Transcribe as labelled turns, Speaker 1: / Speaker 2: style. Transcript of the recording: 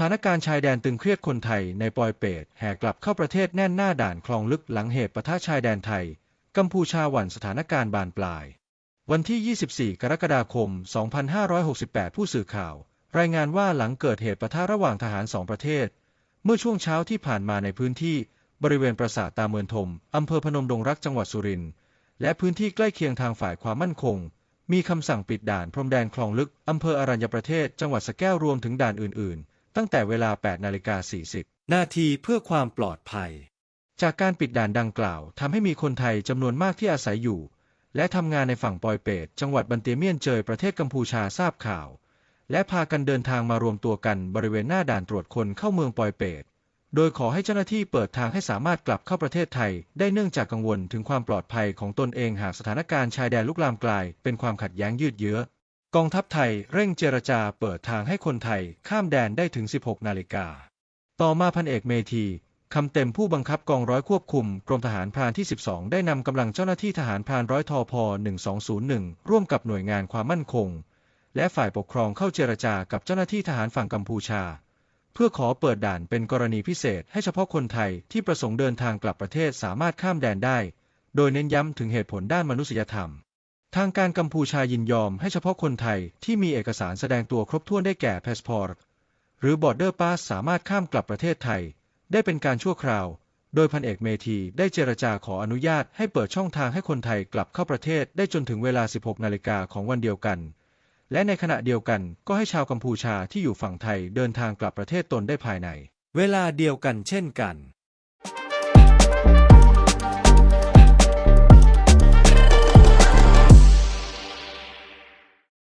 Speaker 1: ถานการณ์ชายแดนตึงเครียดคนไทยในปอยเปตแห่กลับเข้าประเทศแน่นหน้าด่านคลองลึกหลังเหตุปะทะชายแดนไทย กัมพูชาหวั่นสถานการณ์บานปลาย วันที่ 24 กรกฎาคม 2568 ผู้สื่อข่าว รายงานว่าหลังเกิดเหตุปะทะระหว่างทหารสองประเทศ เมื่อช่วงเช้าที่ผ่านมาในพื้นที่บริเวณปราสาทตาเมือนทมอำเภอพนมดงรักจังหวัดสุรินทร์และพื้นที่ใกล้เคียงทางฝ่ายความมั่นคง มีคำสั่งปิดด่านพรมแดนคลองลึกอำเภออรัญญประเทศจังหวัดสแก้วรวมถึงด่านอื่นๆ ตั้งแต่เวลา 8 นาฬิกา 40 นาทีเพื่อความปลอดภัย จากการปิดด่านดังกล่าวทำให้มีคนไทยจำนวนมากที่อาศัยอยู่ และทำงานในฝั่งปอยเปต จังหวัดบันเตียเมียนเจยประเทศกัมพูชาทราบข่าว และพากันเดินทางมารวมตัวกันบริเวณหน้าด่านตรวจคนเข้าเมืองปอยเปต โดยขอให้เจ้าหน้าที่เปิดทางให้สามารถกลับเข้าประเทศไทย ได้เนื่องจากกังวลถึงความปลอดภัยของตนเองหากสถานการณ์ชายแดนลุกลามกลายเป็นความขัดแย้งยืดเยื้อ กองทัพไทยเร่งเจรจาเปิดทางให้คนไทยข้ามแดนได้ถึง 16 นาฬิกา ต่อมาพันเอกเมธีคำเต็มผู้บังคับกองร้อยควบคุม กรมทหารพรานที่ 12 ได้นำกำลังเจ้าหน้าที่ทหารพรานร้อยทอพ1201 ร่วมกับหน่วยงานความมั่นคง และฝ่ายปกครองเข้าเจรจากับเจ้าหน้าที่ทหารฝั่งกัมพูชา เพื่อขอเปิดด่านเป็นกรณีพิเศษให้เฉพาะคนไทยที่ประสงค์เดินทางกลับประเทศสามารถข้ามแดนได้ โดยเน้นย้ำถึงเหตุผลด้านมนุษยธรรม ทางการกัมพูชายินยอมให้เฉพาะคนไทยที่มีเอกสารแสดงตัวครบถ้วนได้แก่พาสปอร์ตหรือ Border Pass สามารถข้ามกลับประเทศไทย ได้เป็นการชั่วคราว โดยพันเอกเมธีได้เจรจาขออนุญาตให้เปิดช่องทางให้คนไทยกลับเข้าประเทศได้จนถึงเวลา 16 นาฬิกาของวันเดียวกัน และในขณะเดียวกันก็ให้ชาวกัมพูชาที่อยู่ฝั่งไทยเดินทางกลับประเทศตนได้ภายใน เวลาเดียวกันเช่นกัน